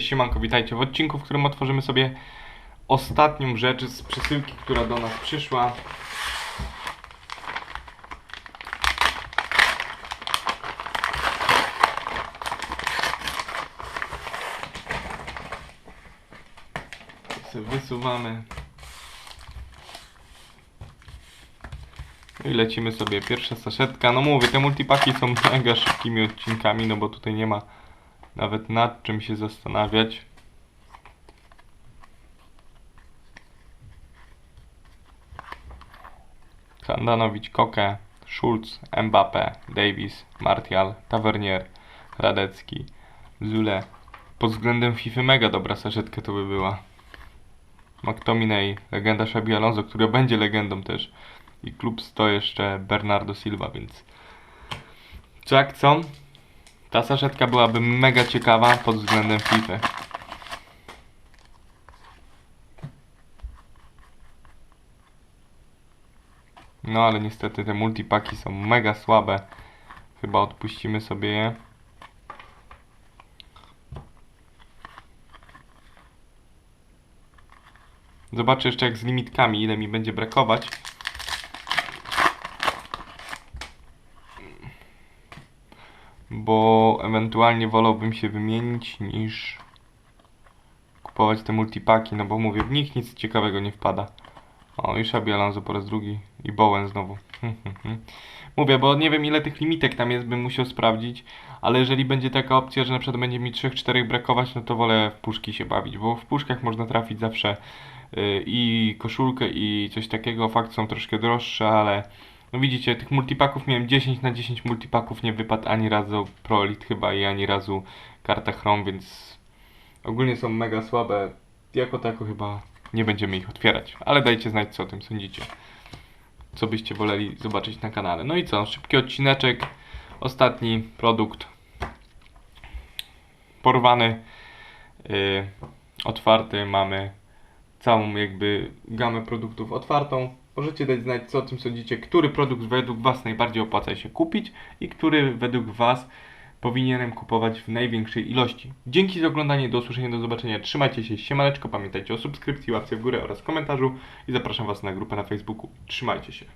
Siemanko, witajcie w odcinku, w którym otworzymy sobie ostatnią rzecz z przesyłki, która do nas przyszła. Wysuwamy. No i lecimy sobie. Pierwsza saszetka. No mówię, te multipaki są mega szybkimi odcinkami, no bo tutaj nie ma nawet nad czym się zastanawiać. Handanowicz, Koke, Schulz, Mbappe, Davis, Martial, Tavernier, Radecki, Zule. Pod względem FIFA mega dobra saszetka to by była. McTominay, legenda Xabi Alonso, który będzie legendą też. I klub to jeszcze Bernardo Silva, więc... Co jak co? Ta saszetka byłaby mega ciekawa pod względem FIFA. No ale niestety te multipaki są mega słabe. Chyba odpuścimy sobie je. Zobaczę jeszcze jak z limitkami, ile mi będzie brakować. Bo ewentualnie wolałbym się wymienić niż kupować te multipaki, no bo mówię, w nich nic ciekawego nie wpada. O, i Szabi Alonso po raz drugi i Bowen znowu. Mówię, bo nie wiem ile tych limitek tam jest, bym musiał sprawdzić, ale jeżeli będzie taka opcja, że na przykład będzie mi 3-4 brakować, no to wolę w puszki się bawić, bo w puszkach można trafić zawsze y, i koszulkę i coś takiego, fakt są troszkę droższe, ale no widzicie, tych multipaków miałem 10 na 10 multipaków, nie wypadł ani razu Pro Elite chyba i ani razu karta Chrome, więc ogólnie są mega słabe. Jako tako chyba nie będziemy ich otwierać, ale dajcie znać co o tym sądzicie. Co byście woleli zobaczyć na kanale. No i co, szybki odcineczek, ostatni produkt porwany, yy, otwarty, mamy całą jakby gamę produktów otwartą. Możecie dać znać, co o tym sądzicie, który produkt według Was najbardziej opłaca się kupić i który według Was powinienem kupować w największej ilości. Dzięki za oglądanie, do usłyszenia, do zobaczenia. Trzymajcie się, siemaneczko, pamiętajcie o subskrypcji, łapce w górę oraz komentarzu i zapraszam Was na grupę na Facebooku. Trzymajcie się.